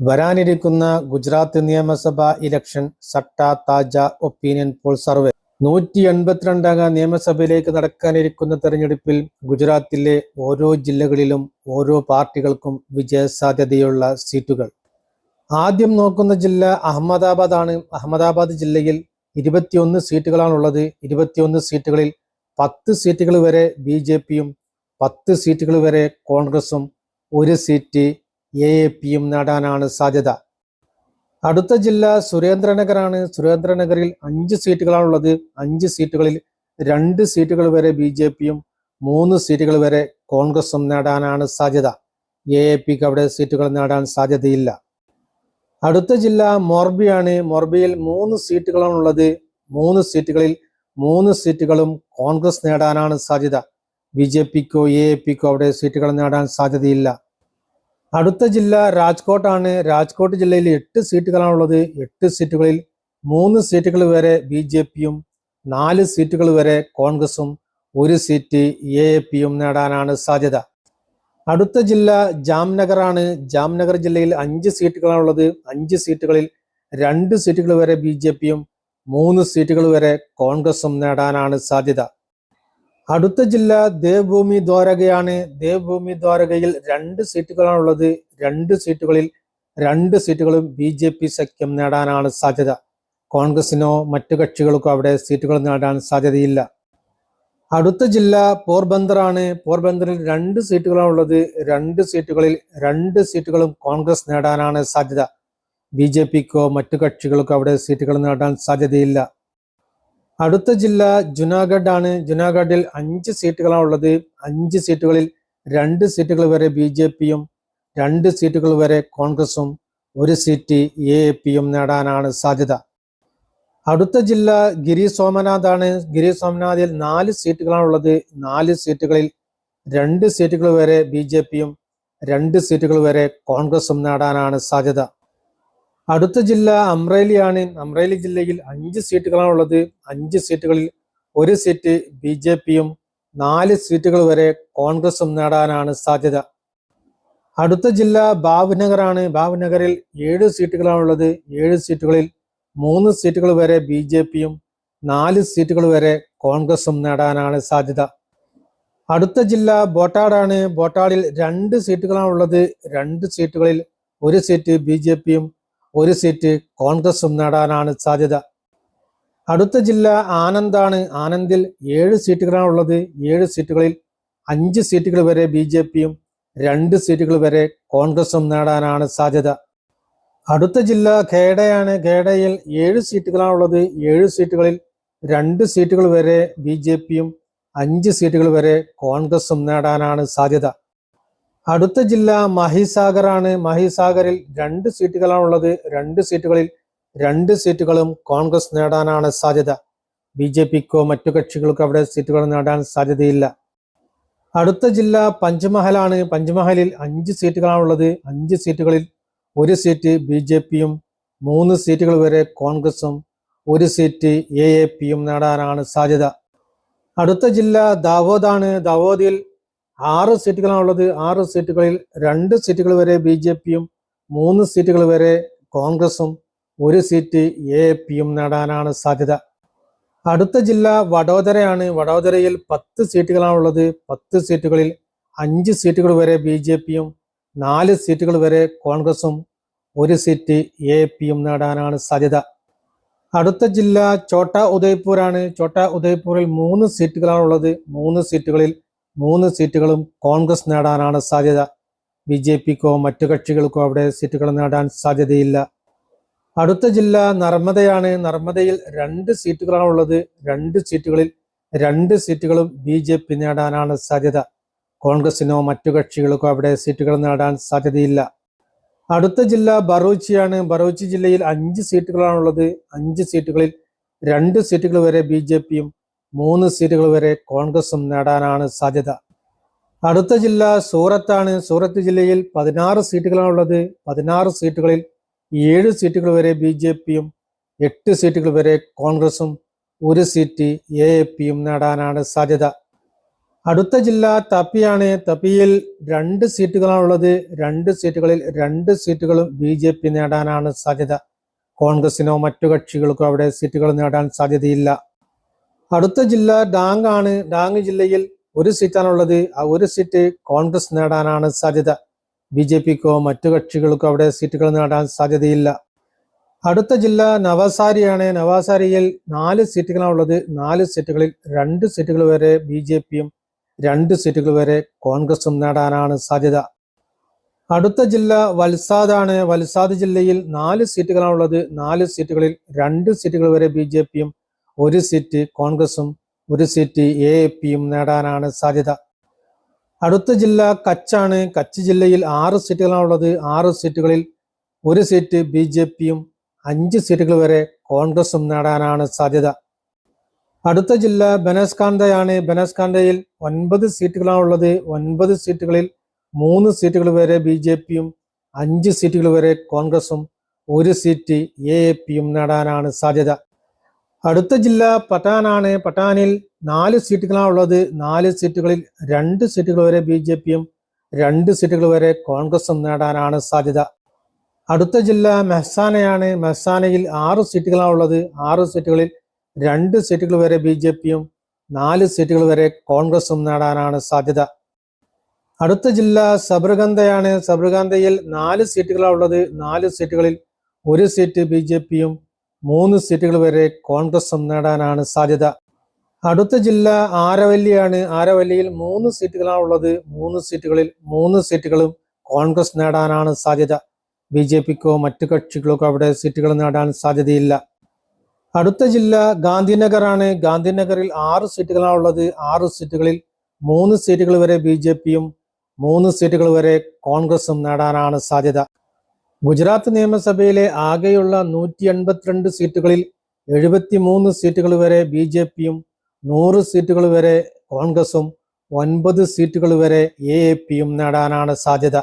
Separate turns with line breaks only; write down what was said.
വരാനിരിക്കുന്ന ഗുജറാത്ത് നിയമസഭാ ഇലക്ഷൻ സട്ട താജ ഒപ്പീനിയൻ പോൾ സർവേ. നൂറ്റി എൺപത്തിരണ്ടാം നിയമസഭയിലേക്ക് നടക്കാനിരിക്കുന്ന തെരഞ്ഞെടുപ്പിൽ ഗുജറാത്തിലെ ഓരോ ജില്ലകളിലും ഓരോ പാർട്ടികൾക്കും വിജയസാധ്യതയുള്ള സീറ്റുകൾ. ആദ്യം നോക്കുന്ന ജില്ല അഹമ്മദാബാദ് ആണ്. അഹമ്മദാബാദ് ജില്ലയിൽ ഇരുപത്തിയൊന്ന് സീറ്റുകളാണുള്ളത്. ഇരുപത്തിയൊന്ന് സീറ്റുകളിൽ പത്ത് സീറ്റുകൾ വരെ ബി ജെ പിയും പത്ത് സീറ്റുകൾ വരെ കോൺഗ്രസും ഒരു സീറ്റ് എ എ പിയും നേടാനാണ് സാധ്യത. അടുത്ത ജില്ല സുരേന്ദ്രനഗറാണ്. സുരേന്ദ്രനഗറിൽ അഞ്ച് സീറ്റുകളാണുള്ളത്. അഞ്ച് സീറ്റുകളിൽ രണ്ട് സീറ്റുകൾ വരെ ബി ജെ പിയും മൂന്ന് സീറ്റുകൾ വരെ കോൺഗ്രസും നേടാനാണ് സാധ്യത. എ എ പിക്ക് അവിടെ സീറ്റുകൾ നേടാൻ സാധ്യതയില്ല. അടുത്ത ജില്ല മോർബിയാണ്. മോർബിയിൽ മൂന്ന് സീറ്റുകളാണുള്ളത്. മൂന്ന് സീറ്റുകളിൽ മൂന്ന് സീറ്റുകളും കോൺഗ്രസ് നേടാനാണ് സാധ്യത. ബി ജെ പിക്കോ എ എ പിക്കോ അവിടെ സീറ്റുകൾ നേടാൻ സാധ്യതയില്ല. അടുത്ത ജില്ല രാജ്കോട്ടാണ്. രാജ്കോട്ട് ജില്ലയിൽ എട്ട് സീറ്റുകളാണുള്ളത് എട്ട് സീറ്റുകളിൽ മൂന്ന് സീറ്റുകൾ വരെ ബി ജെ പിയും നാല് സീറ്റുകൾ വരെ കോൺഗ്രസും ഒരു സീറ്റ് എ എ പിയും നേടാനാണ് സാധ്യത. അടുത്ത ജില്ല ജാംനഗറാണ്. ജാംനഗർ ജില്ലയിൽ അഞ്ച് സീറ്റുകളാണുള്ളത് അഞ്ച് സീറ്റുകളിൽ രണ്ട് സീറ്റുകൾ വരെ ബി ജെ പിയും മൂന്ന് സീറ്റുകൾ വരെ കോൺഗ്രസും നേടാനാണ് സാധ്യത. അടുത്ത ജില്ല ദേവ്ഭൂമി ദ്വാരകയാണ്. ദേവ്ഭൂമി ദ്വാരകയിൽ രണ്ട് സീറ്റുകളാണുള്ളത്. രണ്ട് സീറ്റുകളിൽ രണ്ട് സീറ്റുകളും ബി ജെ പി സഖ്യം നേടാനാണ് സാധ്യത. കോൺഗ്രസിനോ മറ്റു കക്ഷികൾക്കോ അവിടെ സീറ്റുകൾ നേടാൻ സാധ്യതയില്ല. അടുത്ത ജില്ല പോർബന്തറാണ് പോർബന്ദറിൽ രണ്ട് സീറ്റുകളാണുള്ളത്. രണ്ട് സീറ്റുകളിൽ രണ്ട് സീറ്റുകളും കോൺഗ്രസ് നേടാനാണ് സാധ്യത. ബി ജെ പിക്കോ മറ്റു കക്ഷികൾക്കോ അവിടെ സീറ്റുകൾ നേടാൻ സാധ്യതയില്ല. അടുത്ത ജില്ല ജുനാഗഡ് ആണ്. ജുനാഗഡിൽ അഞ്ച് സീറ്റുകളാണ് ഉള്ളത്. അഞ്ച് സീറ്റുകളിൽ രണ്ട് സീറ്റുകൾ വരെ ബി ജെ പിയും രണ്ട് സീറ്റുകൾ വരെ കോൺഗ്രസും ഒരു സീറ്റ് എ പിയും നേടാനാണ് സാധ്യത. അടുത്ത ജില്ല ഗിരി സോമനാഥ് ആണ്. ഗിരി സോമനാഥിൽ നാല് സീറ്റുകളാണ് ഉള്ളത്. നാല് സീറ്റുകളിൽ രണ്ട് സീറ്റുകൾ വരെ ബി ജെ പിയും രണ്ട് സീറ്റുകൾ വരെ കോൺഗ്രസും നേടാനാണ് സാധ്യത. അടുത്ത ജില്ല അമ്രേലിയാണ്. അമ്രേലി ജില്ലയിൽ അഞ്ച് സീറ്റുകളാണ് ഉള്ളത്. അഞ്ച് സീറ്റുകളിൽ ഒരു സീറ്റ് ബി ജെ പിയും നാല് സീറ്റുകൾ വരെ കോൺഗ്രസും നേടാനാണ് സാധ്യത. അടുത്ത ജില്ല ഭാവ്നഗറാണ് ഭാവ്നഗറിൽ ഏഴ് സീറ്റുകളാണ് ഉള്ളത്. ഏഴ് സീറ്റുകളിൽ മൂന്ന് സീറ്റുകൾ വരെ ബി ജെ പിയും നാല് സീറ്റുകൾ വരെ കോൺഗ്രസും നേടാനാണ് സാധ്യത. അടുത്ത ജില്ല ബോട്ടാടാണ്. ബോട്ടാടിൽ രണ്ട് സീറ്റുകളാണ് ഉള്ളത്. രണ്ട് സീറ്റുകളിൽ ഒരു സീറ്റ് ബി ജെ പിയും ഒരു സീറ്റ് കോൺഗ്രസും നേടാനാണ് സാധ്യത. അടുത്ത ജില്ല ആനന്ദാണ്. ആനന്ദിൽ ഏഴ് സീറ്റുകളാണ് ഉള്ളത് ഏഴ് സീറ്റുകളിൽ അഞ്ച് സീറ്റുകൾ വരെ ബി ജെ പിയും രണ്ട് സീറ്റുകൾ വരെ കോൺഗ്രസും നേടാനാണ് സാധ്യത. അടുത്ത ജില്ല ഖേഡയാണ്. ഖേഡയിൽ ഏഴ് സീറ്റുകളാണ് ഉള്ളത് ഏഴ് സീറ്റുകളിൽ രണ്ട് സീറ്റുകൾ വരെ ബി ജെ പിയും അഞ്ച് സീറ്റുകൾ വരെ കോൺഗ്രസും നേടാനാണ് സാധ്യത. അടുത്ത ജില്ല മഹിസാഗറാണ്. മഹിസാഗറിൽ രണ്ട് സീറ്റുകളാണ് ഉള്ളത് രണ്ട് സീറ്റുകളിൽ രണ്ട് സീറ്റുകളും കോൺഗ്രസ് നേടാനാണ് സാധ്യത. ബി ജെ പിക്കോ മറ്റു കക്ഷികൾക്കോ അവിടെ സീറ്റുകൾ നേടാൻ സാധ്യതയില്ല. അടുത്ത ജില്ല പഞ്ചമഹലാണ്. പഞ്ചമഹലിൽ അഞ്ച് സീറ്റുകളാണ് ഉള്ളത് അഞ്ച് സീറ്റുകളിൽ ഒരു സീറ്റ് ബി ജെ പിയും മൂന്ന് സീറ്റുകൾ വരെ കോൺഗ്രസും ഒരു സീറ്റ് എ എ പിയും നേടാനാണ് സാധ്യത. അടുത്ത ജില്ല ദാവോദാണ് ദാവോദിൽ ആറ് സീറ്റുകളാണുള്ളത്. ആറ് സീറ്റുകളിൽ രണ്ട് സീറ്റുകൾ വരെ ബി ജെ പിയും മൂന്ന് സീറ്റുകൾ വരെ കോൺഗ്രസും ഒരു സീറ്റ് എ പിയും നേടാനാണ് സാധ്യത. അടുത്ത ജില്ല വഡോദരയാണ്. വഡോദരയിൽ പത്ത് സീറ്റുകളാണുള്ളത്. പത്ത് സീറ്റുകളിൽ അഞ്ച് സീറ്റുകൾ വരെ ബി ജെ പിയും നാല് സീറ്റുകൾ വരെ കോൺഗ്രസും ഒരു സീറ്റ് എ പിയും നേടാനാണ് സാധ്യത. അടുത്ത ജില്ല ചോട്ട ഉദയ്പൂരാണ്. ചോട്ട ഉദയ്പൂരിൽ മൂന്ന് സീറ്റുകളാണുള്ളത്. മൂന്ന് സീറ്റുകളിൽ മൂന്ന് സീറ്റുകളും കോൺഗ്രസ് നേടാനാണ് സാധ്യത. ബി ജെ പിക്കോ മറ്റു കക്ഷികൾക്കോ അവിടെ സീറ്റുകൾ നേടാൻ സാധ്യതയില്ല. അടുത്ത ജില്ല നർമ്മദയാണ്. നർമ്മദയിൽ രണ്ട് സീറ്റുകളാണ് ഉള്ളത് രണ്ട് സീറ്റുകളിൽ രണ്ട് സീറ്റുകളും ബി ജെ പി നേടാനാണ് സാധ്യത. കോൺഗ്രസിനോ മറ്റു കക്ഷികൾക്കോ അവിടെ സീറ്റുകൾ നേടാൻ സാധ്യതയില്ല. അടുത്ത ജില്ല ബറോച്ചിയാണ്. ബറോച്ചി ജില്ലയിൽ അഞ്ച് സീറ്റുകളാണുള്ളത്. അഞ്ച് സീറ്റുകളിൽ രണ്ട് സീറ്റുകൾ വരെ ബി ജെ പിയും മൂന്ന് സീറ്റുകൾ വരെ കോൺഗ്രസും നേടാനാണ് സാധ്യത. അടുത്ത ജില്ല സൂറത്താണ്. സൂറത്ത് ജില്ലയിൽ പതിനാറ് സീറ്റുകളാണുള്ളത്. പതിനാറ് സീറ്റുകളിൽ ഏഴ് സീറ്റുകൾ വരെ ബി ജെ പിയും എട്ട് സീറ്റുകൾ വരെ കോൺഗ്രസും ഒരു സീറ്റ് എ എ പിയും നേടാനാണ് സാധ്യത. അടുത്ത ജില്ല തപ്പിയാണ്. തപ്പിയിൽ രണ്ട് സീറ്റുകളാണുള്ളത്. രണ്ട് സീറ്റുകളിൽ രണ്ട് സീറ്റുകളും ബി ജെ പി നേടാനാണ് സാധ്യത. കോൺഗ്രസിനോ മറ്റു കക്ഷികൾക്കോ അവിടെ സീറ്റുകൾ നേടാൻ സാധ്യതയില്ല. അടുത്ത ജില്ല ഡാങ് ആണ് ഡാങ് ജില്ലയിൽ ഒരു സീറ്റാണുള്ളത്. ആ ഒരു സീറ്റ് കോൺഗ്രസ് നേടാനാണ് സാധ്യത. ബി ജെ പിക്കോ മറ്റു കക്ഷികൾക്കോ അവിടെ സീറ്റുകൾ നേടാൻ സാധ്യതയില്ല. അടുത്ത ജില്ല നവസാരിയാണ്. നവസാരിയിൽ നാല് സീറ്റുകളാണ് ഉള്ളത് നാല് സീറ്റുകളിൽ രണ്ട് സീറ്റുകൾ വരെ ബി ജെ പിയും രണ്ട് സീറ്റുകൾ വരെ കോൺഗ്രസും നേടാനാണ് സാധ്യത. അടുത്ത ജില്ല വൽസാദാണ്. വൽസാദ് ജില്ലയിൽ നാല് സീറ്റുകളാണ് ഉള്ളത് നാല് സീറ്റുകളിൽ രണ്ട് സീറ്റുകൾ വരെ ബി ജെ പിയും ഒരു സീറ്റ് കോൺഗ്രസും ഒരു സീറ്റ് എ എ പിയും നേടാനാണ് സാധ്യത. അടുത്ത ജില്ല കച്ചാണ്. കച്ച് ജില്ലയിൽ ആറ് സീറ്റുകളാണുള്ളത്. ആറ് സീറ്റുകളിൽ ഒരു സീറ്റ് ബി ജെ പിയും അഞ്ച് സീറ്റുകൾ വരെ കോൺഗ്രസും നേടാനാണ് സാധ്യത. അടുത്ത ജില്ല ബനസ്കാന്തയാണ്. ബനസ്കാന്തയിൽ ഒൻപത് സീറ്റുകളാണുള്ളത്. ഒൻപത് സീറ്റുകളിൽ മൂന്ന് സീറ്റുകൾ വരെ ബി ജെ പിയും അഞ്ച് സീറ്റുകൾ വരെ കോൺഗ്രസും ഒരു സീറ്റ് എ എ പിയും നേടാനാണ് സാധ്യത. അടുത്ത ജില്ല പട്ടാനാണ്. പട്ടാനിൽ നാല് സീറ്റുകളാണ് ഉള്ളത്. നാല് സീറ്റുകളിൽ രണ്ട് സീറ്റുകൾ വരെ ബി ജെ പിയും രണ്ട് സീറ്റുകൾ വരെ കോൺഗ്രസും നേടാനാണ് സാധ്യത. അടുത്ത ജില്ല മെഹ്സാനയാണ്. മെഹ്സാനയിൽ ആറ് സീറ്റുകളാണ് ഉള്ളത്. ആറ് സീറ്റുകളിൽ രണ്ട് സീറ്റുകൾ വരെ ബി ജെ പിയും നാല് സീറ്റുകൾ വരെ കോൺഗ്രസും നേടാനാണ് സാധ്യത. അടുത്ത ജില്ല സബർഗന്ധയാണ്. സബർഗന്ധയിൽ നാല് സീറ്റുകളാണ് ഉള്ളത്. നാല് സീറ്റുകളിൽ ഒരു സീറ്റ് ബി ജെ പിയും മൂന്ന് സീറ്റുകൾ വരെ കോൺഗ്രസും നേടാനാണ് സാധ്യത. അടുത്ത ജില്ല ആരവല്ലിയാണ്. ആരവല്ലിയിൽ മൂന്ന് സീറ്റുകളാണ് ഉള്ളത്. മൂന്ന് സീറ്റുകളിൽ മൂന്ന് സീറ്റുകളും കോൺഗ്രസ് നേടാനാണ് സാധ്യത. ബി ജെ പിക്കോ മറ്റു കക്ഷികൾക്കോ അവിടെ സീറ്റുകൾ നേടാൻ സാധ്യതയില്ല. അടുത്ത ജില്ല ഗാന്ധിനഗറാണ്. ഗാന്ധിനഗറിൽ ആറ് സീറ്റുകളാണ് ഉള്ളത്. ആറ് സീറ്റുകളിൽ മൂന്ന് സീറ്റുകൾ വരെ ബി ജെ പിയും മൂന്ന് സീറ്റുകൾ വരെ കോൺഗ്രസും നേടാനാണ് സാധ്യത. ഗുജറാത്ത് നിയമസഭയിലെ ആകെയുള്ള നൂറ്റി എൺപത്തിരണ്ട് സീറ്റുകളിൽ എഴുപത്തി മൂന്ന് സീറ്റുകൾ വരെ ബി ജെ പിയും നൂറ് സീറ്റുകൾ വരെ കോൺഗ്രസും ഒൻപത് സീറ്റുകൾ വരെ എ പിയും നേടാനാണ് സാധ്യത.